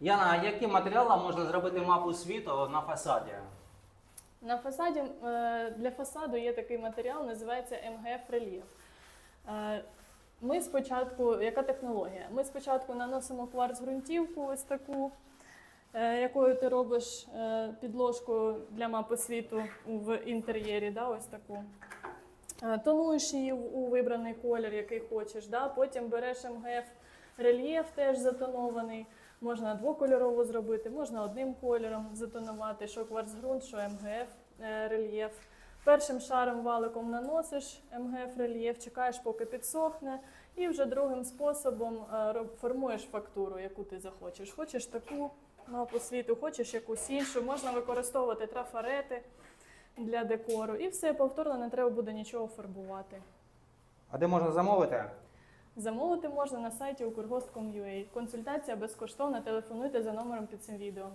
Яна, а яким матеріалом можна зробити мапу світу на фасаді? На фасаді е, для фасаду є такий матеріал, називається МГФ рельєф. Е, Ми спочатку, яка технологія? Ми спочатку наносимо кварц ґрунтівку, ось таку, е, якою ти робиш е, підложку для мапи світу в інтер'єрі, да, ось таку. Тонуєш її у вибраний колір, який хочеш. Да? Потім береш МГФ рельєф, теж затонований. Можна двокольорово зробити, можна одним кольором затонувати, що кварцґрунт, що МГФ е, рельєф. Першим шаром валиком наносиш МГФ рельєф, чекаєш, поки підсохне, і вже другим способом е, формуєш фактуру, яку ти захочеш. Хочеш таку мапу світу, хочеш якусь іншу. Можна використовувати трафарети для декору. І все повторно не треба буде нічого фарбувати. А де можна замовити? Замовити можна на сайті ukrgost.com.ua. Консультація безкоштовна. Телефонуйте за номером під цим відео.